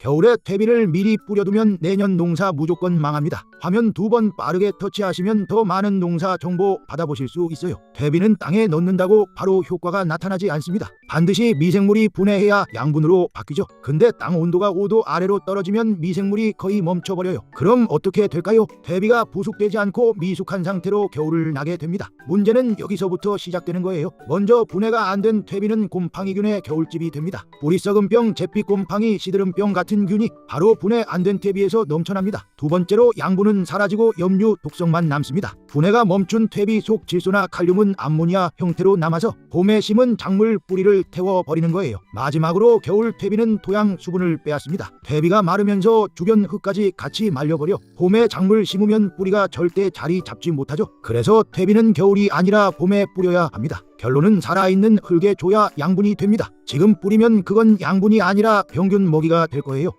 겨울에 퇴비를 미리 뿌려두면 내년 농사 무조건 망합니다. 화면 두 번 빠르게 터치하시면 더 많은 농사 정보 받아보실 수 있어요. 퇴비는 땅에 넣는다고 바로 효과가 나타나지 않습니다. 반드시 미생물이 분해해야 양분으로 바뀌죠. 근데 땅 온도가 5도 아래로 떨어지면 미생물이 거의 멈춰버려요. 그럼 어떻게 될까요? 퇴비가 부숙되지 않고 미숙한 상태로 겨울을 나게 됩니다. 문제는 여기서부터 시작되는 거예요. 먼저 분해가 안 된 퇴비는 곰팡이균의 겨울집이 됩니다. 뿌리 썩은 병, 제피 곰팡이, 시드름병 같은 균이 바로 분해 안 된 퇴비에서 넘쳐납니다. 두 번째로 양분은 사라지고 염류 독성만 남습니다. 분해가 멈춘 퇴비 속 질소나 칼륨은 암모니아 형태로 남아서 봄에 심은 작물 뿌리를 태워버리는 거예요. 마지막으로 겨울 퇴비는 토양 수분을 빼앗습니다. 퇴비가 마르면서 주변 흙까지 같이 말려버려 봄에 작물 심으면 뿌리가 절대 자리 잡지 못하죠. 그래서 퇴비는 겨울이 아니라 봄에 뿌려야 합니다. 결론은 살아있는 흙에 줘야 양분이 됩니다. 지금 뿌리면 그건 양분이 아니라 병균 먹이가 될 거예요.